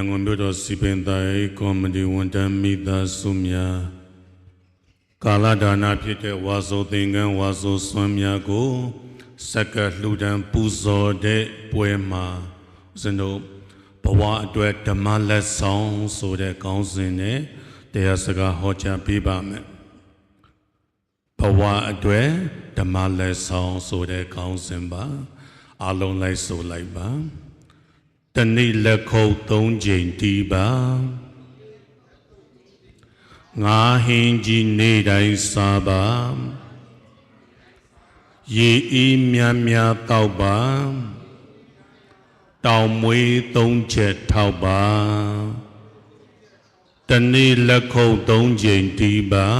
န်ကုန်မြို့တော်စီပင်တိုင်းကောမဒီဝန်တန်းမိသားစုများကာလဒါနဖြစ်တဲ့ဝါဆိုသင်္ကန်းဝါဆိုစွမ်းများကိုစက္ကလှူဒန်းပူဇော်တဲ့ပွဲမှာဦးဇင်းတို့ဘဝအတွက်ဓမ္မလက်ဆောင်ဆိုတဲ့ကောင်းစဉ်နဲ့တရားစကားဟောကြားပေးပါမယ်ဘဝအတွက်ဓမ္မလက်ဆောင်ဆိုတဲ့ကောင်းစဉ်ပါအလုံးလိုက်ဆိုလိုက်ပါ တနေ့လက်ခုပ်၃ချိန်တီးပါငါဟင်းကြီးနေတိုင်းစားပါရေအေးမြတ်မြတ်တောက်ပါတောင်မွေးသုံးချက်ထောက်ပါတနေ့လက်ခုပ်၃ချိန်တီးပါ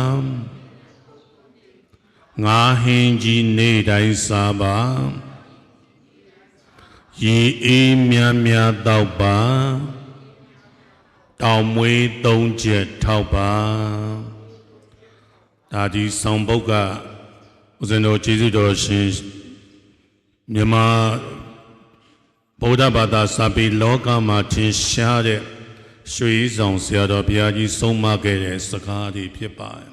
ငါဟင်းကြီးနေတိုင်းစားပါ ရေအေးမြတ်မြတ်တော့ပါတောင်မွေးသုံးချက်ထောက်ပါဒါဒီဆောင်ပုတ်ကဦးဇင်းတော်ကျေးဇူးတော်ရှင်မြန်မာဗုဒ္ဓဘာသာစာပေလောကမှာထင်ရှားတဲ့ရွှေဆောင်ဆရာတော်ဘုရားကြီးဆုံးမခဲ့တဲ့စကားတွေဖြစ်ပါတယ်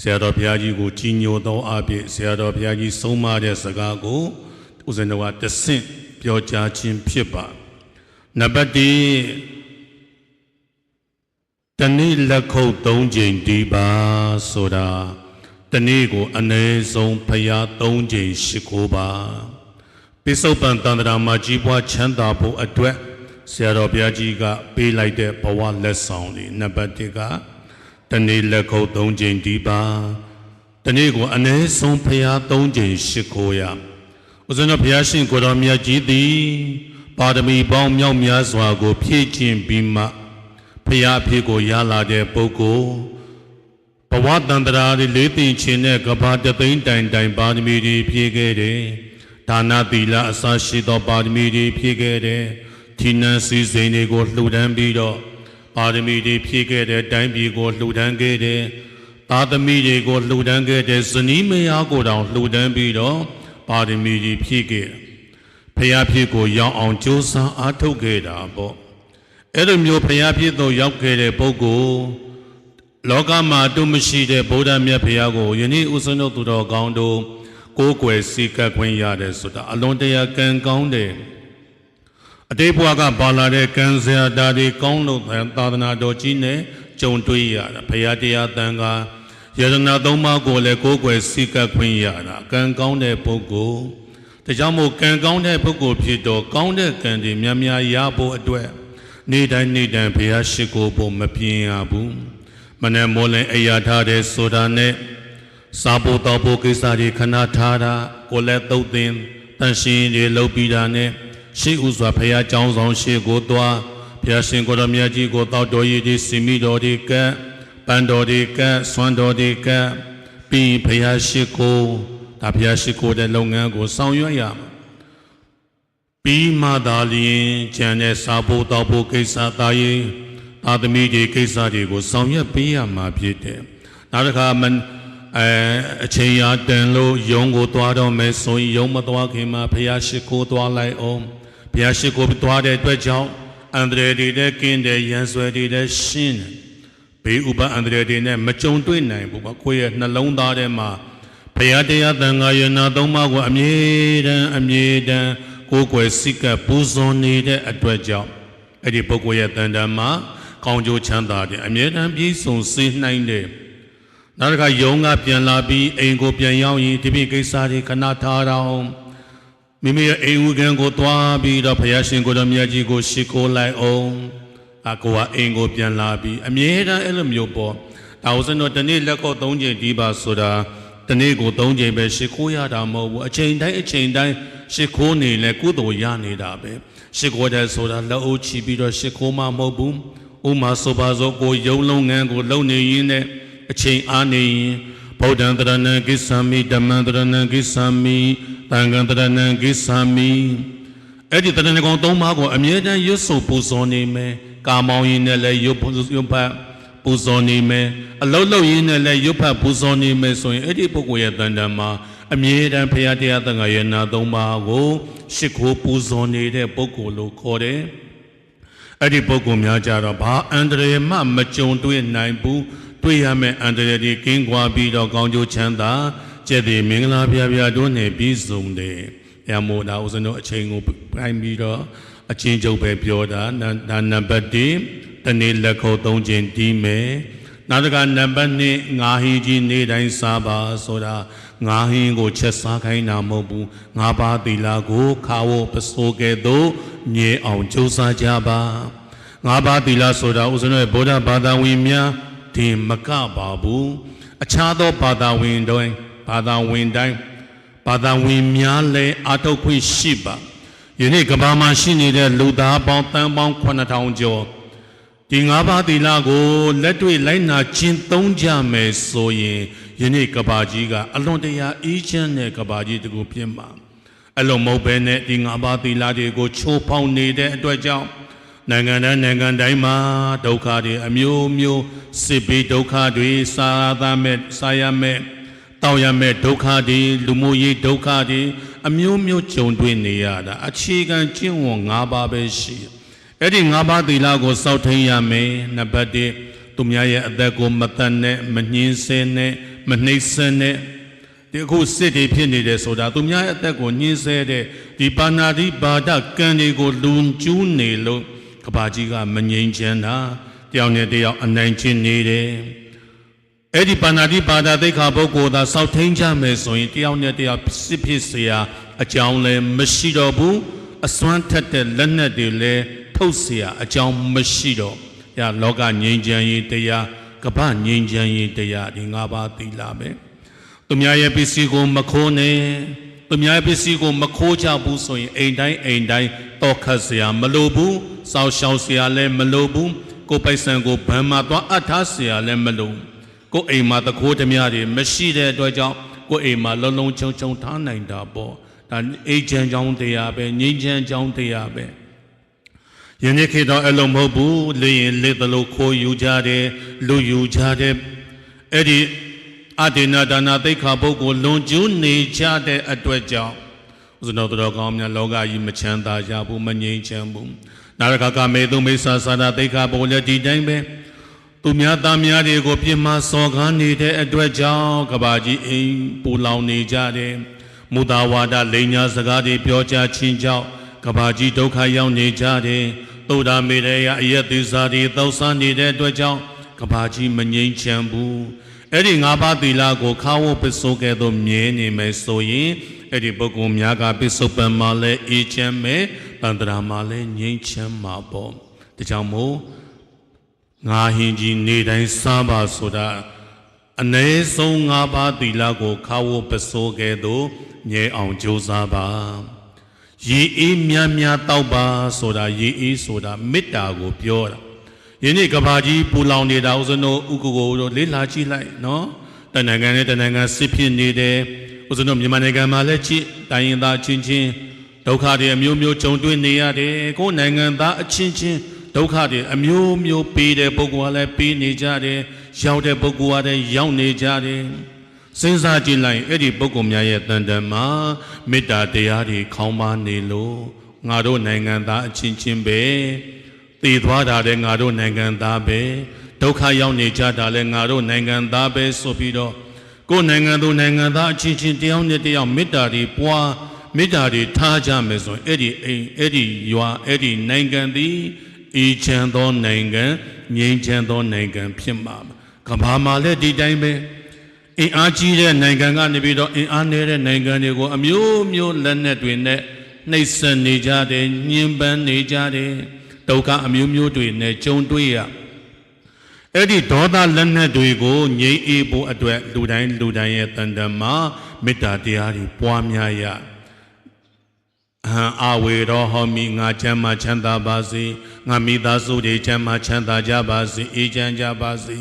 ဆရာတော်ဘုရားကြီးကိုကြီးညိုသောအဖြစ်ဆရာတော်ဘုရားကြီးဆုံးမတဲ့စကားကိုဦးဇင်းတော်ကတဆင့် ပြောကြားခြင်းဖြစ်ပါနံပါတ်1တနေ့လက်ခုပ်၃ချိန်ဒီပါဆိုတာတနေ့ကိုအနည်းဆုံးဖရာ၃ချိန်ရှိခိုးပါပိဿုပန်တန္တရာမှာကြီးပွားချမ်းသာဖို့အတွက်ဆရာတော်ဘုရားကြီးကပေးလိုက်တဲ့ဘဝလက်ဆောင်လေးနံပါတ်1ကတနေ့လက်ခုပ်၃ချိန်ဒီပါတနေ့ကိုအနည်းဆုံးဖရာ၃ချိန်ရှိခိုးရ ဦးဇင်းတော်ဘုရားရှင်ကိုတော်မြတ်ကြီးသည်ပါရမီပေါင်းမြောက်များစွာကို ဖြည့်ခြင်းပြီးမှဘုရားအဖြစ်ကိုရလာတဲ့ပုဂ္ဂိုလ်ဘဝတန္တရာတွေလေးသိင်ခြင်းနဲ့ကဘာတသိန်းတိုင်တိုင်ပါရမီတွေဖြည့်ခဲ့တယ်ဒါနသီလအစရှိသောပါရမီတွေဖြည့်ခဲ့တယ်ဌိနန်းစည်းစိမ်တွေကိုလှူဒန်းပြီးတော့ပါရမီတွေဖြည့်ခဲ့တဲ့တိုင်းပြည်ကိုလှူဒန်းခဲ့တယ်သာသမီတွေကိုလှူဒန်းခဲ့တဲ့ဇနီးမယားကိုတောင်လှူဒန်းပြီးတော့ ပါရမီကြီးဖြည့်ခဲ့ဖျားဖြစ်ကိုရောက်အောင်ကြိုးစားအားထုတ်ခဲ့တာပေါ့အဲ့လိုမျိုးဖျားဖြစ်သို့ရောက်ခဲ့တဲ့ပုဂ္ဂိုလ်လောကမှာအတုမရှိတဲ့ဗုဒ္ဓမြတ်ဖျားကိုယနေ့ဥစ္စနုသူတော်ကောင်းတို့ကိုးကွယ်စီကပ်ခွင့်ရတယ်ဆိုတာအလွန်တရာကံကောင်းတယ်အတိတ်ဘဝကပါလာတဲ့ကံစရာတာတွေကောင်းလို့သာသနာတော်ကြီးနဲ့ကြုံတွေ့ရတာဖျားတရားတန်ခါ ယရနာသုံးပါးကိုလည်းကိုးကွယ်စိကပ်ခွင့်ရတာကံကောင်းတဲ့ပုဂ္ဂိုလ်ဒါကြောင့်မို့ကံကောင်းတဲ့ပုဂ္ဂိုလ်ဖြစ်တော့ကောင်းတဲ့ကံတွေများများရဖို့အတွက်နေ့တိုင်းနေ့တိုင်းဘုရားရှိခိုးဖို့မပြင်းရဘူးမနဲ့မောလင်အရာထားတဲ့ဆိုတာနဲ့စာဖို့တော်ဖို့ကိစ္စတွေခဏထားတာကိုလည်းသုတ်သင်တန်ရှင်တွေလုပ်ပြီးတာနဲ့ရှိဥစွာဘုရားကျောင်းဆောင်ရှိကိုသွားဘုရားရှင်ကိုယ်တော်မြတ်ကြီးကိုတောက်တော်ရည်ကြီးစီမိတော်ဒီကံ ပန်တော်ဒီကဆွမ်းတော်ဒီကပြီးဘုရားရှိခိုးဒါဘုရားရှိခိုးတဲ့လုပ်ငန်းကိုဆောင်ရွက်ရမှာပြီးမှသာလျင်ကျန်တဲ့စာဖို့တောက်ဖို့ကိစ္စသာရင်သာသမီတွေကိစ္စတွေကိုဆောင်ရွက်ပေးရမှာဖြစ်တယ်နောက်တစ်ခါမအဲအချိန်ရတန်လို့ယုံကိုသွားတော့မယ်ဆိုရင်ယုံမသွားခင်မှာဘုရားရှိခိုးသွားလိုက်အောင်ဘုရားရှိခိုးသွားတဲ့အတွက်ကြောင့်အန္တရာယ်တွေနဲ့ကင်းတဲ့ရန်ဆွဲတွေနဲ့ရှင်းတယ် ဘေးဥပအန္တရာယ်တွေနဲ့မကြုံတွေ့နိုင်ဘူးပေါ့ကိုယ့်ရဲ့နှလုံးသားထဲမှာဘုရားတရားသံဃာယနာသုံးပါးကိုအမြဲတမ်းအမြဲတမ်းကိုယ်ွယ်စိတ်ကပူဇော်နေတဲ့အတွက်ကြောင့်အဲ့ဒီပုဂ္ဂိုလ်ရဲ့တန်တမ်းမှာကောင်းကျိုးချမ်းသာတဲ့အမြဲတမ်းပြည့်စုံစေနိုင်တယ်နောက်တစ်ခါယုံကပြန်လာပြီးအိမ်ကိုပြန်ရောက်ရင်ဒီပြကိစ္စတွေခဏထားတော့မိမိရဲ့အိမ်ဦးကံကိုသွားပြီးတော့ဘုရားရှင်ကိုယ်တော်မြတ်ကြီးကိုရှိခိုးလိုက်အောင် အကောကအိမ်ကိုပြန်လာပြီးအမြဲတမ်းအဲ့လိုမျိုးပေါ့ဒါဥစဉ်တော့တနေ့လက်ကောက်၃ချိန်ဒီပါဆိုတာတနေ့ကို၃ချိန်ပဲရှိခိုးရတာမဟုတ်ဘူးအချိန်တိုင်းအချိန်တိုင်းရှိခိုးနေလဲကုသိုလ်ရနေတာပဲရှိခိုးတယ်ဆိုတာလက်အုပ်ချပြီးတော့ရှိခိုးမှမဟုတ်ဘူးဥမာဆိုပါစို့ကိုယုံလုံးငန်းကိုလုံနေရင်းနဲ့အချိန်အားနေရင်ဗုဒ္ဓံတရဏံကိစ္ဆာမိဓမ္မံတရဏံကိစ္ဆာမိသံဃံတရဏံကိစ္ဆာမိအဲ့ဒီတရဏဂုံသုံးပါးကိုအမြဲတမ်းရွတ်ဆိုပူဇော်နေမယ် ကာမောင်းရင်နဲ့လည်းရွတ်ရွတ်ဖတ်ပူဇော်နေမယ်အလုံးလုံးရင်နဲ့လည်းရွတ်ဖတ်ပူဇော်နေမယ်ဆိုရင်အဲ့ဒီပုဂ္ဂိုလ်ရဲ့တန်တန်မှာအမြဲတမ်းဘုရားတရားသံဃာရဲ့နာသုံးပါးကိုရှ िख ိုးပူဇော်နေတဲ့ပုဂ္ဂိုလ်လို့ခေါ်တယ်အဲ့ဒီပုဂ္ဂိုလ်များကြတော့ဘာအန္တရာယ်မှမကြုံတွေ့နိုင်ဘူးတွေ့ရမယ့်အန္တရာယ်တွေကင်းကွာပြီးတော့ကောင်းကျိုးချမ်းသာကျက်တဲ့မင်္ဂလာပြပြတို့နဲ့ပြီးဆုံးတယ်။ရမို့ဒါဥစဉ်တို့အချိန်ကိုပိုင်ပြီးတော့ အချင်းချုပ်ပဲပြောတာနာဒါနံပါတ်1တနေ့လက်ခုပ်သုံးခြင်းတီးမယ်။နောက်တစ်ခါနံပါတ်2ငါဟင်းကြီးနေတိုင်းစားပါဆိုတာငါဟင်းကိုချက်စားခိုင်းတာမဟုတ်ဘူး။ငါးပါးသီလကိုခါဝပစိုးကဲ့သို့ညေအောင်ကြိုးစားကြပါ။ငါးပါးသီလဆိုတာဥစဉ်တို့ရဲ့ဗုဒ္ဓဘာသာဝင်များဒီမကပါဘူးအခြားသောဘာသာဝင်တိုင်းဘာသာဝင်တိုင်းဘာသာဝင်များလည်းအာထုတ်ခွင့်ရှိပါ ယနေ့ကမ္ဘာမှာရှိနေတဲ့လူသားပေါင်းတန်းပေါင်း9000ကျော်ဒီငါးပါးသီလကိုလက်တွေ့လိုက်နာကျင့်သုံးကြမယ်ဆိုရင်ယနေ့ကမ္ဘာကြီးကအလွန်တရာအေးချမ်းတဲ့ကမ္ဘာကြီးတစ်ခုဖြစ်မှာအဲ့လိုမဟုတ်ဘဲနဲ့ဒီငါးပါးသီလတွေကိုချိုးဖောက်နေတဲ့အတွက်ကြောင့်နိုင်ငံတိုင်းနိုင်ငံတိုင်းမှာဒုက္ခတွေအမျိုးမျိုးစစ်ဘေးဒုက္ခတွေစာရသမဲ့စာရမဲ့ တောက်ရမဲ့ဒုက္ခတွေလူမှုရေးဒုက္ခတွေအမျိုးမျိုးကြုံတွေ့နေရတာအခြေခံကျင့်ဝတ်၅ပါးပဲရှိတယ်အဲ့ဒီ၅ပါးသီလကိုစောင့်ထိန်ရမယ်နံပါတ်1သူများရဲ့အသက်ကိုမတတ်နဲ့မနှင်းဆဲနဲ့မနှိမ့်ဆဲနဲ့ဒီအခုစစ်တွေဖြစ်နေတယ်ဆိုတာသူများရဲ့အသက်ကိုညှင်းဆဲတဲ့ဒီပါဏာတိပါဒကံတွေကိုလွန်ကျူးနေလို့ကဘာကြီးကမငြိမ်ချမ်းတာတယောက်နဲ့တယောက်အနိုင်ချင်းနေတယ် အဲ့ဒီပါဏာတိပါဒသိက္ခာပုဂ္ဂိုလ်သာစောက်ထိန်ကြမယ်ဆိုရင်တယောက်နဲ့တယောက်စစ်ဖြစ်เสียအကြောင်းလည်းမရှိတော့ဘူးအစွမ်းထက်တဲ့လက်နက်တွေလည်းထုတ်เสียအကြောင်းမရှိတော့ရလောကငြိမ်းချမ်းရေးတရားကပငြိမ်းချမ်းရေးတရားဒီ၅ပါးသီလပဲသူများရဲ့ပစ္စည်းကိုမခိုးနဲ့သူများရဲ့ပစ္စည်းကိုမခိုးကြဘူးဆိုရင်အိမ်တိုင်းအိမ်တိုင်းတော့ခတ်เสียမလိုဘူးစောက်ရှောင်เสียလည်းမလိုဘူးကိုယ်ပိုက်ဆံကိုဗန်မှာသွားအပ်ထားเสียလည်းမလို ကိုယ်အိမ်မှာတခိုးဓမြတွေမရှိတဲ့အတွက်ကြောင့်ကိုယ်အိမ်မှာလုံးလုံးချုံချုံထားနိုင်တာပေါ့ဒါအေဂျင့်ကြောင်းတရားပဲငြိမ်းချမ်းကြောင်းတရားပဲယနေ့ခေတ်တော့အဲ့လိုမဟုတ်ဘူးလေရင်လေသလိုခိုးယူကြတယ်လူယူကြတယ်အဲ့ဒီအတေနဒါနာသိက္ခာပုဂ္ဂိုလ်လွန်ကျူးနေကြတဲ့အတွက်ကြောင့်ဥစ္စနောတော်ကောင်းများလောကကြီးမချမ်းသာကြဘူးမငြိမ်းချမ်းဘူးနာရကကမေတုမိစ္ဆာသာနာသိက္ခာပုဂ္ဂိုလ်လည်းဒီတိုင်းပဲ သူများသားများတွေကိုပြစ်မှားစော်ကားနေတဲ့အတွက်ကြောင့်ကဘာကြီးအိမ်ပူလောင်နေကြတယ်မူတာဝါဒလိန်ညာစကားတွေပြောကြချင်းကြောင့်ကဘာကြီးဒုက္ခရောက်နေကြတယ်သုဒ္ဓမေရယအယက်သစ္စာတွေသောက်စားနေတဲ့အတွက်ကြောင့်ကဘာကြီးမငြိမ်းချမ်းဘူးအဲ့ဒီငါးပါးသီလကိုခါဝပစ္စုကဲ့သို့မြဲနေမယ်ဆိုရင်အဲ့ဒီပုဂ္ဂိုလ်များကပစ္စုပန်မှာလည်းအေးချမ်းမယ်တန်တရာမှာလည်းငြိမ်းချမ်းမှာပေါ့ဒါကြောင့်မို့ ငါဟင်ကြီးနေတိုင်းစားပါဆိုတာအ ਨੇ ဆုံးငါးပါးသီလကိုခါဝပစ္စုကဲ့သို့မြဲအောင်ကြိုးစားပါရေအေးများများတောက်ပါဆိုတာရေအေးဆိုတာမေတ္တာကိုပြောတာယနေ့ကဘာကြီးပူလောင်နေတာဥစဉ်တို့ဥက္ကိုတို့လေးလာကြည့်လိုက်နော်တဏ္ဍာနဲ့တဏ္ဍာစစ်ဖြစ်နေတယ်ဥစဉ်တို့မြန်မာနိုင်ငံမှာလည်းကြည့်တိုင်းရင်သားချင်းချင်းဒုက္ခတွေအမျိုးမျိုးကြုံတွေ့နေရတယ်ကိုယ်နိုင်ငံသားအချင်းချင်း ဒုက္ခတွေအမျိုးမျိုးပေးတဲ့ပုဂ္ဂိုလ်ကလည်းပေးနေကြတယ်ရောက်တဲ့ပုဂ္ဂိုလ်ကလည်းရောက်နေကြတယ်စဉ်းစားကြည့်လိုက်အဲ့ဒီပုဂ္ဂိုလ်များရဲ့တန်တန်မှာမေတ္တာတရားတွေခေါင်းပါနေလို့ငါတို့နိုင်ငံသားအချင်းချင်းပဲတည်သွားတာတဲ့ငါတို့နိုင်ငံသားပဲဒုက္ခရောက်နေကြတာလဲငါတို့နိုင်ငံသားပဲဆိုပြီးတော့ကိုယ်နိုင်ငံသူနိုင်ငံသားအချင်းချင်းတယောက်နဲ့တယောက်မေတ္တာတွေပွားမေတ္တာတွေထားကြမယ်ဆိုရင်အဲ့ဒီအိမ်အဲ့ဒီရွာအဲ့ဒီနိုင်ငံသည် အေးချမ်းသောနိုင်ငံငြိမ်းချမ်းသောနိုင်ငံဖြစ်မှာကမ္ဘာမှာလည်းဒီတိုင်းပဲအင်အားကြီးတဲ့နိုင်ငံကနေပြီးတော့အင်အားနည်းတဲ့နိုင်ငံတွေကိုအမျိုးမျိုးလက်နက်တွေနဲ့နှိပ်စက်နေကြတယ်ညှဉ်းပန်းနေကြတယ်ဒုက္ခအမျိုးမျိုးတွေနဲ့ကြုံတွေ့ရအဲ့ဒီဒေါသလက်နက်တွေကိုငြိမ်းအေးဖို့အတွက်လူတိုင်းလူတိုင်းရဲ့တန်တမှာမေတ္တာတရားတွေပွားများရအ ဟံအဝေရောဟောမိငါချမ်းသာချမ်းသာပါစေငါမိသားစုတွေချမ်းသာချမ်းသာကြပါစေအေးချမ်းကြပါစေ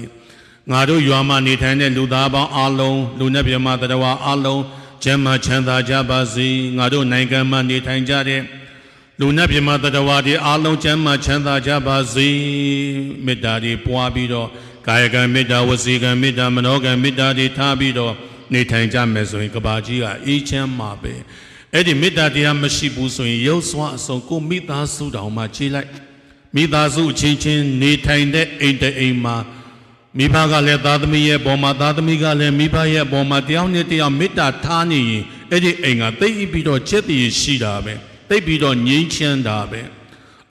ငါတို့ရွာမှာနေထိုင်တဲ့လူသားပေါင်းအလုံးလူနဲ့ပြမတရဝအလုံးကျမ်းမာချမ်းသာကြပါစေငါတို့နိုင်ငံမှာနေထိုင်ကြတဲ့လူနဲ့ပြမတရဝတွေအလုံးကျမ်းမာချမ်းသာကြပါစေမေတ္တာတွေပွားပြီးတော့ကာယကံမေတ္တာဝစီကံမေတ္တာမနောကံမေတ္တာတွေထားပြီးတော့နေထိုင်ကြမယ်ဆိုရင်ကဘာကြီးကအေးချမ်းမှာပဲ အဲ့ဒီမေတ္တာတရားမရှိဘူးဆိုရင်ရုပ်စွာအစုံကိုမိသားစုတောင်မှခြေလိုက်မိသားစုအချင်းချင်းနေထိုင်တဲ့အိမ်တစ်အိမ်မှာမိဘကလည်းသားသမီးရဲ့ပေါ်မှာသားသမီးကလည်းမိဘရဲ့ပေါ်မှာတယောက်နဲ့တယောက်မေတ္တာထားနေရင်အဲ့ဒီအိမ်ကတိတ်ပြီးတော့ချက်တည်ရှိတာပဲတိတ်ပြီးတော့ငြိမ်းချမ်းတာပဲ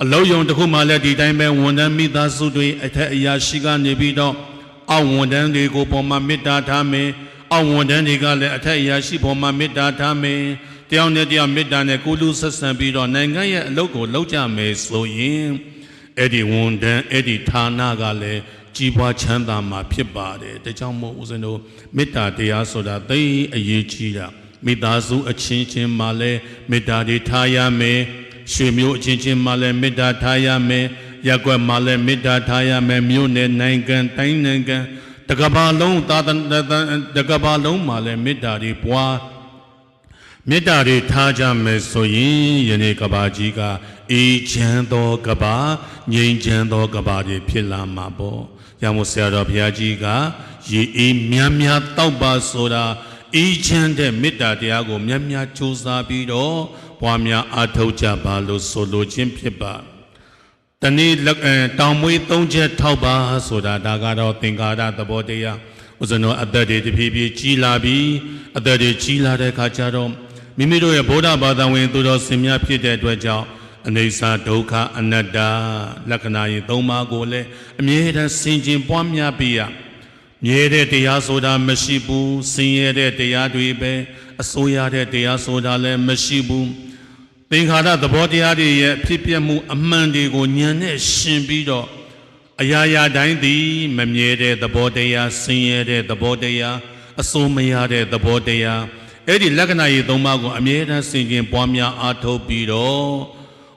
အလုံးယုံတစ်ခုမှလည်းဒီတိုင်းပဲဝန်ထမ်းမိသားစုတွေအထက်အရာရှိကနေပြီးတော့အောက်ဝန်ထမ်းတွေကိုပေါ်မှာမေတ္တာထားမယ်အောက်ဝန်ထမ်းတွေကလည်းအထက်အရာရှိပေါ်မှာမေတ္တာထားမယ် တယောက်နဲ့တယောက်မေတ္တာနဲ့ကုလူဆက်ဆံပြီးတော့နိုင်ငံရဲ့အလုပ်ကိုလုပ်ကြမယ်ဆိုရင်အဲ့ဒီဝန်တန်းအဲ့ဒီဌာနကလည်းကြီးပွားချမ်းသာမှာဖြစ်ပါတယ်ဒါကြောင့်မို့ဦးဇင်းတို့မေတ္တာတရားဆိုတာသိအရေးကြီးတာမိသားစုအချင်းချင်းမှာလည်းမေတ္တာတွေထားရမယ်ရွှေမျိုးအချင်းချင်းမှာလည်းမေတ္တာထားရမယ်ရက်ွက်မှာလည်းမေတ္တာထားရမယ်မြို့နယ်နိုင်ငံတိုင်းနိုင်ငံတကဘာလုံးသာသနာတကဘာလုံးမှာလည်းမေတ္တာတွေပွား မေတ္တာတွေထားကြမယ်ဆိုရင်ယနေ့ကဘာကြီးကအေးချမ်းသောကဘာငြိမ်းချမ်းသောကဘာတွေဖြစ်လာမှာပေါ့။ရမို့ဆရာတော်ဘုရားကြီးကရေအေးမြန်းမြန်းတောက်ပါဆိုတာအေးချမ်းတဲ့မေတ္တာတရားကိုမြန်းမြန်းကြိုးစားပြီးတော့ပွားများအားထုတ်ကြပါလို့ဆိုလိုခြင်းဖြစ်ပါ။တနေ့လက်အဲတောင်မွေးသုံးချက်ထောက်ပါဆိုတာဒါကတော့သင်္ကာရသဘောတရားဥစ္စနောအသက်တွေတဖြည်းဖြည်းကြီးလာပြီးအသက်တွေကြီးလာတဲ့အခါကျတော့ မိမိတို့ရဲ့ဗုဒ္ဓဘာသာဝင်သူတော်စင်များဖြစ်တဲ့အတွက်ကြောင့်အနေစာဒုက္ခအနတ္တလက္ခဏာရင်သုံးပါးကိုလည်းအမြဲတမ်းဆင်ခြင်ပွားများပြီးရမြဲတဲ့တရားဆိုတာမရှိဘူးဆင်းရဲတဲ့တရားတွေပဲအစိုးရတဲ့တရားဆိုတာလည်းမရှိဘူးသင်္ခါရသဘောတရားတွေရဲ့ဖြစ်ပျက်မှုအမှန်တွေကိုဉာဏ်နဲ့ရှင်ပြီးတော့အရာရာတိုင်းသည်မမြဲတဲ့သဘောတရားဆင်းရဲတဲ့သဘောတရားအစိုးမရတဲ့သဘောတရား အဲ့ဒီလက္ခဏာကြီးသုံးပါးကိုအမြဲတမ်းဆင်ခြင်ပွားများအားထုတ်ပြီးတော့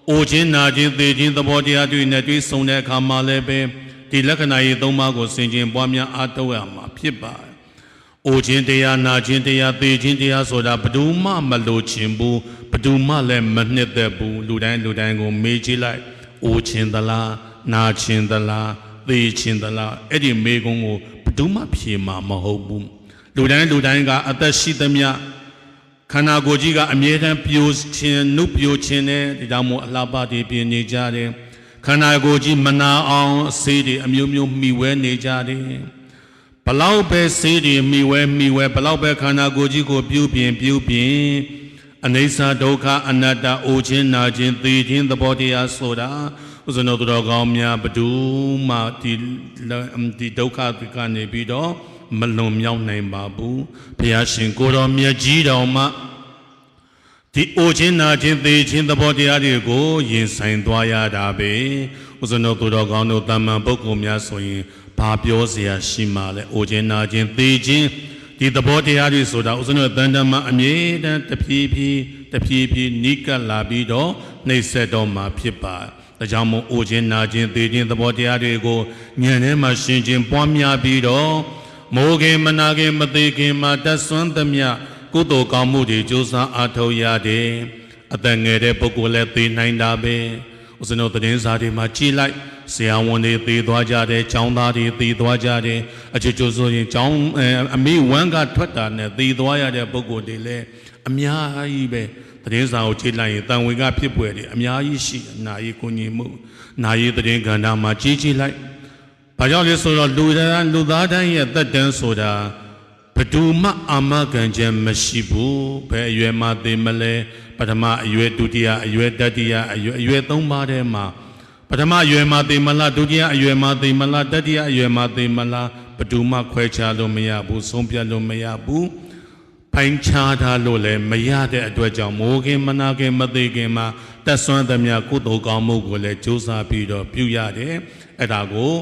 အိုခြင်းနာခြင်းသေခြင်းသဘောတရားတွေနဲ့တွေ့ဆုံတဲ့အခါမှာလည်းပဲဒီလက္ခဏာကြီးသုံးပါးကိုဆင်ခြင်ပွားများအားထုတ်ရမှာဖြစ်ပါတယ်။အိုခြင်းတရားနာခြင်းတရားသေခြင်းတရားဆိုတာဘယ်သူမှမလိုချင်ဘူးဘယ်သူမှလည်းမနှစ်သက်ဘူးလူတိုင်းလူတိုင်းကိုမေးကြည့်လိုက်။အိုခြင်းသလားနာခြင်းသလားသေခြင်းသလားအဲ့ဒီမေးခွန်းကိုဘယ်သူမှဖြေမှာမဟုတ်ဘူး။ လူတိုင်းလူတိုင်းကအသက်ရှိသမျှခန္ဓာကိုယ်ကြီးကအမြဲတမ်းပြိုခြင်းနုပြိုခြင်းနဲ့ဒီကြောင့်မို့အလှပတွေပြင်နေကြတယ်။ခန္ဓာကိုယ်ကြီးမနာအောင်အစေးတွေအမျိုးမျိုးမှီဝဲနေကြတယ်။ဘလောက်ပဲစေးတွေမိဝဲမိဝဲဘလောက်ပဲခန္ဓာကိုယ်ကြီးကိုပြုပြင်ပြုပြင်အနိစ္စဒုက္ခအနတ္တအိုခြင်းနာခြင်းသိခြင်းသဘောတရားဆိုတာဥစ္စနောသူတော်ကောင်းများဘဒူးမှဒီဒီဒုက္ခကနေပြီးတော့ မလွန်မြောက်နိုင်ပါဘူးဘုရားရှင်ကိုတော်မြတ်ကြီးတော်မှာ ဒီအိုခြင်းနာခြင်းသေခြင်းသဘောတရားတွေကိုရင်ဆိုင်သွားရတာပဲဥစ္စနောသူတော်ကောင်းတို့တာမန်ပုဂ္ဂိုလ်များဆိုရင်ဘာပြောเสียရှိမှလဲအိုခြင်းနာခြင်းသေခြင်းဒီသဘောတရားတွေဆိုတာဥစ္စနောတန်တမအမြဲတမ်းတဖြည်းဖြည်းတဖြည်းဖြည်းနိကပ်လာပြီးတော့နှိမ့်ဆက်တော့မှာဖြစ်ပါဒါကြောင့်မို့အိုခြင်းနာခြင်းသေခြင်းသဘောတရားတွေကိုဉာဏ်ထဲမှာရှင်းခြင်းပွားများပြီးတော့ မိုးခင်မနာခင်မသေးခင်မှာတတ်ဆွမ်းသမျှကုသိုလ်ကောင်းမှုတွေကြိုးစားအားထုတ်ရတယ်အသက်ငယ်တဲ့ပုဂ္ဂိုလ်လည်းသိနိုင်တာပဲဥစ္စနောသတင်းစာတွေမှာကြည်လိုက်ဆရာဝန်တွေသိသွားကြတယ်ကျောင်းသားတွေသိသွားကြတယ်အချွတ်ချွတ်ဆိုရင်ကျောင်းအဲအမေဝမ်းကထွက်တာနဲ့သိသွားရတဲ့ပုဂ္ဂိုလ်တွေလည်းအများကြီးပဲသတင်းစာကိုကြည့်လိုက်ရင်တန်ဝင်ကဖြစ်ပွယ်တွေအများကြီးရှိတယ်နာယီကိုညီမှုနာယီသတင်းကဏ္ဍမှာကြည်ကြည်လိုက်။ ဘာကြောင့်လဲဆိုတော့လူသားလူသားတိုင်းရဲ့သက်တမ်းဆိုတာဘယ်သူမှအာမခံချက်မရှိဘူး။ဘယ်အရွယ်မှသိမလဲပထမအရွယ်ဒုတိယအရွယ်တတိယအရွယ်အရွယ်သုံးပါးထဲမှာပထမအရွယ်မှသိမလားဒုတိယအရွယ်မှသိမလားတတိယအရွယ်မှသိမလားဘယ်သူမှခွဲခြားလို့မရဘူးဆုံးဖြတ်လို့မရဘူး။ဖိုင်ချားထားလို့လည်းမရတဲ့အတွက်ကြောင့်မိုးခင်မနာခင်မသေးခင်မှာတက်ဆွမ်းသမျှကုသိုလ်ကောင်းမှုကိုလည်းကြိုးစားပြီးတော့ပြုရတယ်အဲ့ဒါကို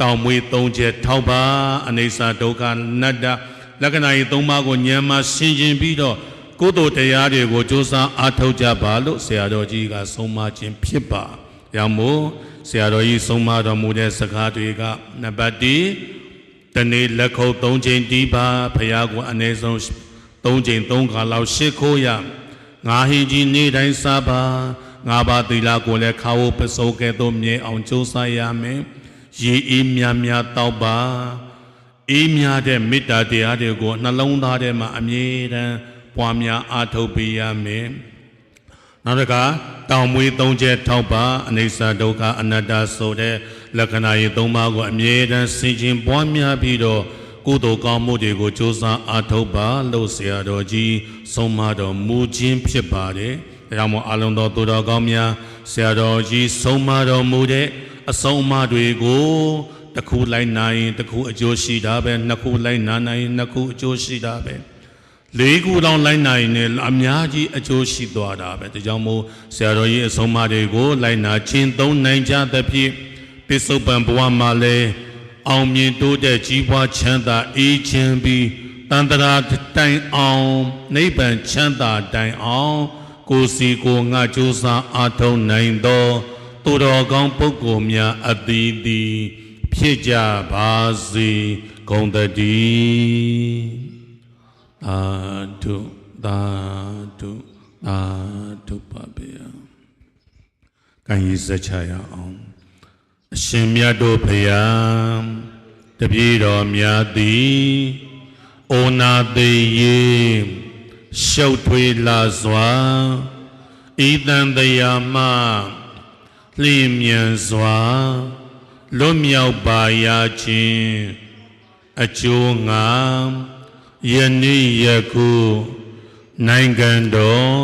တောင်မွေသုံးချက်ထောက်ပါအနေစာဒုက္ခနတ္တလက္ခဏာကြီးသုံးပါးကိုဉာဏ်မှာရှင်းရှင်းပြီးတော့ကုသိုလ်တရားတွေကိုကြိုးစားအားထုတ်ကြပါလို့ဆရာတော်ကြီးကဆုံးမခြင်းဖြစ်ပါ။ရောင်မို့ဆရာတော်ကြီးဆုံးမတော်မူတဲ့စကားတွေကနံပါတ်1တနေ့လက်ခုပ်၃ချိန်တီးပါဖရာကိုအ ਨੇ ဆုံး၃ချိန်၃ခါလောက်ရှ िख ိုးရငါဟင်းကြီးနေ့တိုင်းစားပါငါပါသီလာကိုလည်းခါဝပစိုးကဲ့သို့မြဲအောင်ကြိုးစားရမယ် ရေအေးများများတောက်ပါအေးများတဲ့မေတ္တာတရားတွေကိုနှလုံးသားထဲမှာအမြဲတမ်းပွားများအားထုတ်ပေးရမယ်နောက်တစ်ခါတောင်မွေးသုံးချက်ထောက်ပါအနိစ္စဒုက္ခအနတ္တဆိုတဲ့လက္ခဏာရေးသုံးပါးကိုအမြဲတမ်းဆင်ခြင်ပွားများပြီးတော့ကုသိုလ်ကောင်းမှုတွေကိုကြိုးစားအားထုတ်ပါလို့ဆရာတော်ကြီးဆုံးမတော်မူခြင်းဖြစ်ပါတယ်။ဒါကြောင့်မို့အလုံးတော်သူတော်ကောင်းများဆရာတော်ကြီးဆုံးမတော်မူတဲ့ အဆုံးအမတွေကိုတစ်ခုလိုက်နိုင်ရင်တစ်ခုအကျိုးရှိတာပဲနှစ်ခုလိုက်နာနိုင်ရင်နှစ်ခုအကျိုးရှိတာပဲ။လေးခုတောင်လိုက်နိုင်ရင်အများကြီးအကျိုးရှိသွားတာပဲဒါကြောင့်မို့ဆရာတော်ကြီးအဆုံးအမတွေကိုလိုက်နာခြင်းသုံးနိုင်ကြသဖြင့်ပစ္စုပန်ဘဝမှာလည်းအောင်မြင်တိုးတက်ကြီးပွားချမ်းသာအေးချမ်းပြီးတန်တရာတိုင်အောင်နိဗ္ဗာန်ချမ်းသာတိုင်အောင်ကိုယ်စီကိုယ်ငါကြိုးစားအားထုတ်နိုင်သော သူတော်ကောင်းပုဂ္ဂိုလ်များအသီးသီးဖြစ်ကြပါစေကုန်သတည်းသာဓုသာဓုသာဓုပါဗျာ။ကံကြီးစက်ချရအောင်။အရှင်မြတ်တို့ဖျားတပည့်တော်များသည်အိုနာသေးရေရှုပ်ထွေးလာစွာဤတန်တရားမှ လျင်မြန်စွာလွတ်မြောက်ပါရခြင်းအကျိုးငါယနေ့ယခုနိုင်ငံတော်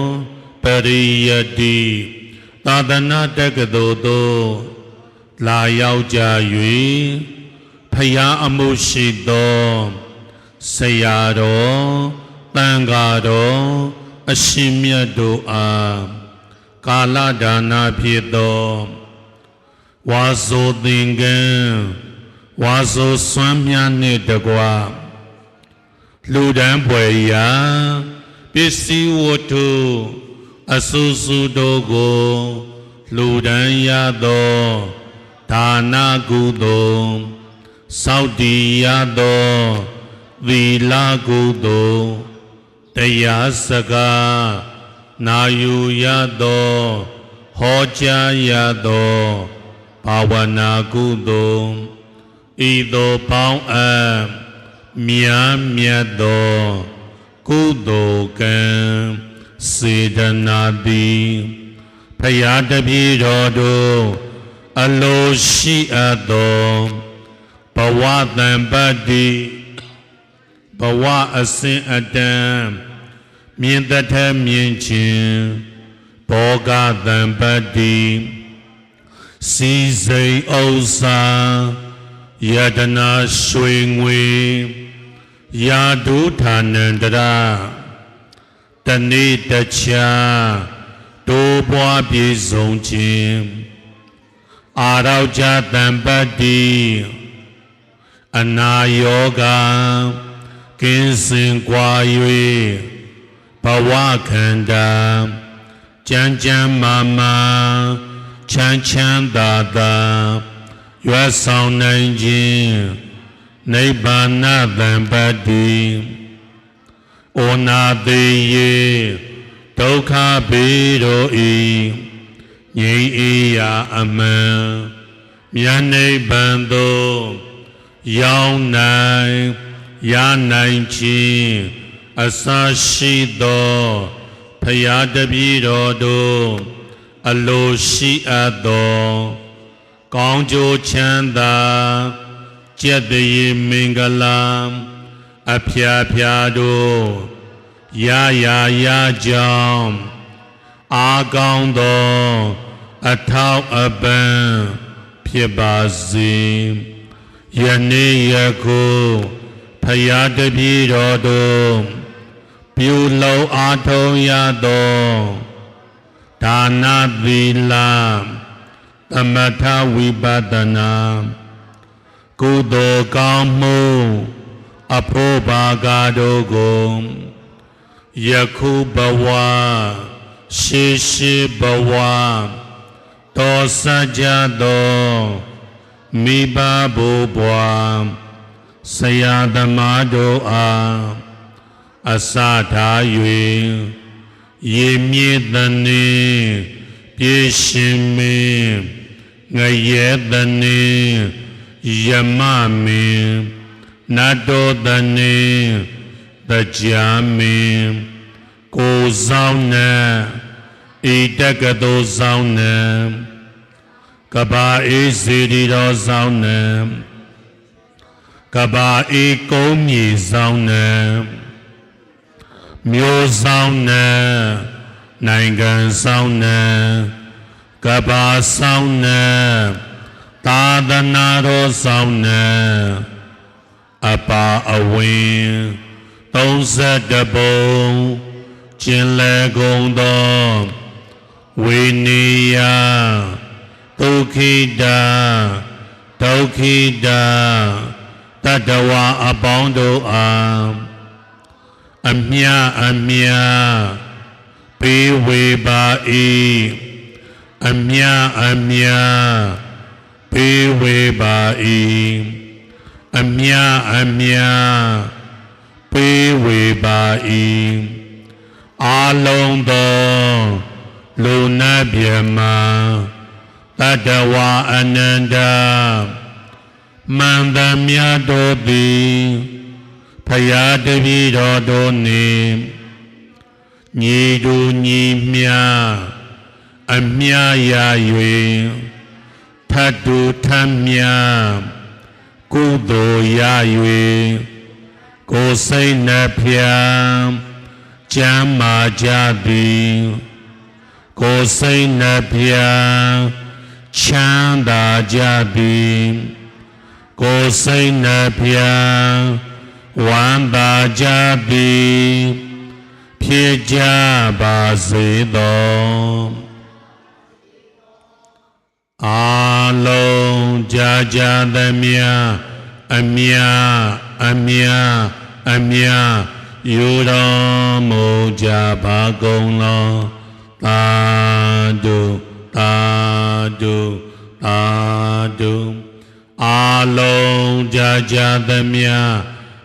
ပရိယတိသာသနာတက္ကသိုလ်သို့လာရောက်ကြ၍ဖယားအမှုရှိသောဆရာတော်တန်ဃာတော်အရှင်မြတ်တို့အား ကာလဒါနာဖြစ်သောဝါဆိုသင်္ကန်းဝါဆိုစွမ်းမြတ်နှင့်တကွာလူဒန်းပွေရာပစ္စည်းဝတ္ထုအဆူဆူတို့ကိုလူဒန်းရသောဒါနာကုသိုလ်စောက်တည်ရသောသီလကုသိုလ်တရားစကား နာယူရသောဟောကြားရသောဘာဝနာကုသိုလ်ဤသို့ပေါင်းအပ်မြားမြတ်သောကုသိုလ်ကံစေတနာသည်ဖရာတပည့်တော်တို့အလိုရှိအပ်သောဘဝတံပတ္တိဘဝအစဉ်အတန် မြင်တထမြင်ခြင်းဘောဂတံပတ္တိစီစိန်ဥစ္စာယတနာရွှေငွေယာဒုဌာနန္တရာတနေ့တခြားတိုးပွားပြေဆုံးခြင်းအာရောကြတံပတ္တိအနာယောဂကင်းစင်ကွာ၍ ဘဝခန္ဓာကြမ်းကြမ်းမာမာချမ်းချမ်းသာသာရွယ်ဆောင်နိုင်ခြင်းနိဗ္ဗာနသံပတ္တိဩနာသေးယေဒုက္ခဘေတို့ဤငြိမ်းအေးရာအမှန်မြတ်နိဗ္ဗာန်သို့ရောက်နိုင်ရနိုင်ခြင်း အစရှိသောဖရာတပည့်တော်တို့အလိုရှိအပ်သောကောင်းကျိုးချမ်းသာကျက်တရေမင်္ဂလာအဖျားဖျားတို့ရရရကြောင်းအာကောင်းသောအထောက်အပံ့ဖြစ်ပါစေယနေ့ယခုဖယားတပည့်တော်တို့ ပြုလုံအားထုတ်ရသောဒါနသီလသမထဝိပဿနာကုသိုလ်ကောင်းမှုအဖို့ဘာဂါတို့ကိုယခုဘဝရှေရှေဘဝတောစကြသောမိဘဘိုးဘွားဆရာသမားတို့အား အစထား၍ရေမြေတန်နေပြေရှင်မင်းငရဲတနေယမမင်းနတ်တော်တနေတကြာမင်းကိုဆောင်နဲ့ဤတက္ကသိုလ်ဆောင်နံကဘာအေးစီရီတော်ဆောင်နံကဘာအေးကုန်းမြေဆောင်နံ မျိုးဆောင်နံနိုင်ငံဆောင်နံကဘာဆောင်နံသာသနာတော်ဆောင်နံအပါအဝင်32ပုံကျင်လေကုန်သောဝိနိယဒုက္ခိတာဒုက္ခိတာတတဝအပေါင်းတို့အား အမြအမြပေးဝေပါ၏အမြအမြပေးဝေပါ၏အမြအမြပေးဝေပါ၏အာလုံးသောလူနာပြမတတဝအနန္တမန္တမြတ်တို့သည် ဖယားတပည့်တော်တို့နှင့်ညီတူညီမြအမြရာ၍ထတ်တူထမ်းမြကုသိုလ်ရ၍ကိုယ်စိတ်နှဖျားကျမ်းမာကြသည်ကိုယ်စိတ်နှပြချမ်းသာကြသည်ကိုယ်စိတ်နှပြ ဝမ်းသာကြသည်ဖြစ်ကြပါစေသောအာလုံးကြာကြာသမျှအမြအမြအမြယူတော်မူကြပါကုန်လောသာဓုသာဓုသာဓုအာလုံးကြာကြာသမျှ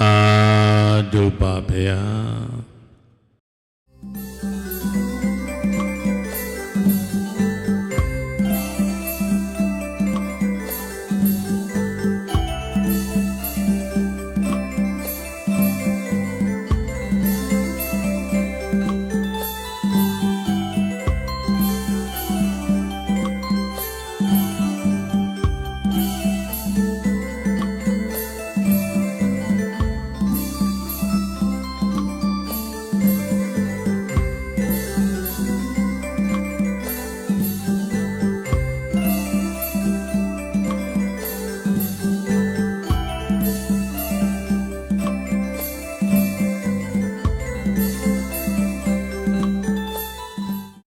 သာဓုပါဗျာ